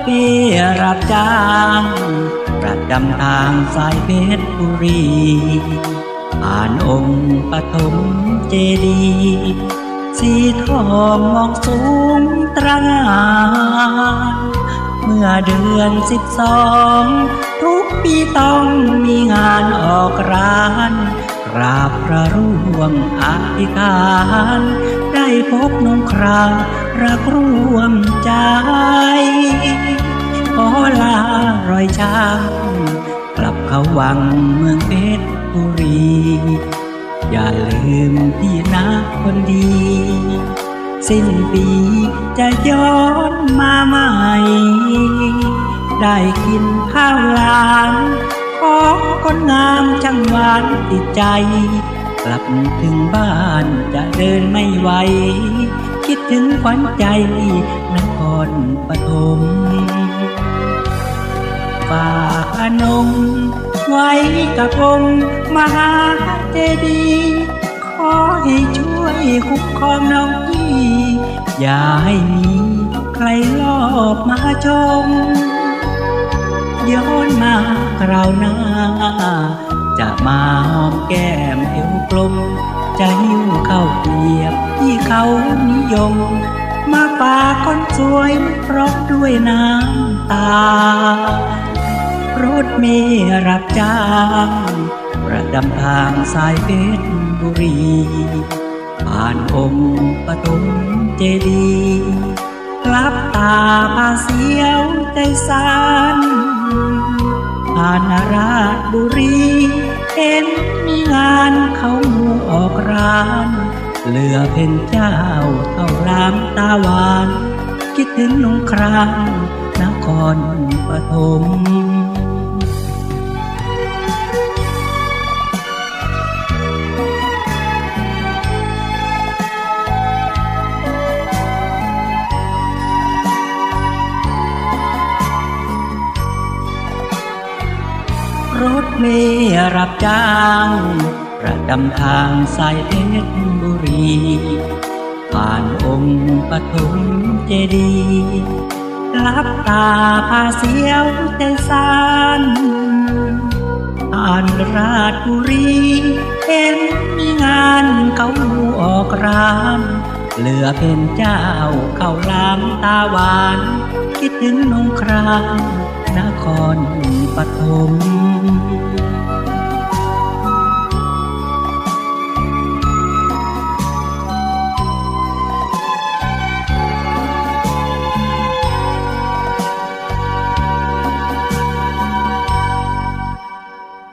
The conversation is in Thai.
ถเปียรับจ้างประจำทางสายเพชรบุรีผ่านองค์ปฐมเจดีสีทองมองสูงตระหงานเมื่อเดือนสิบสองทุกปีต้องมีงานออกร้านกราบพระร่วงอธิษฐาน ได้พบน้องครางรักร่วมใจ รอยช้างกลับเขาวังเมืองเพชรบุรี อย่าลืมพี่นะคนดี สิ้นปีจะย้อนมาใหม่ ได้กินข้าวหลามของคนงามช่างหวานติดใจกลับถึงบ้านจะเดินไม่ไหว คิดถึงขวัญใจนครปฐม ฝากอนงไว้กับองค์มหาเจดีย์ขอให้ช่วยคุ้มครองน้องพี่ อย่าให้มีใครลอบมาชมย้อนมาคราวหน้า จะมาหอมแก้มเอวกลม จะหิ้วเข้าเปียบที่เขานิยม มาฝากคนสวยพร้อมด้วยน้ำตา ถเมล์รับจ้างประจำทางสายเพชรบุรี ผ่านองค์ปฐมเจดีย์ลับตาพาเสียวใจสั่นผ่านาราชบุรี เห็นมีงานเขาหมูออกร้าน เหลือเพ็นเจ้าเท่าลามตาหวาน คิดถึงนงครามนครปฐม รถเมล์รับจ้างประจำทางสายเพชรบุรี ผ่านองค์ปฐมเจดีย์ลับตาพาเสียวใจสันผ่านราชบุรีเห็นมีงานเขาออกร้านเหลือเป็นเจ้าเข้าลามตาหวาน คิดถึงนงคราม นครปฐม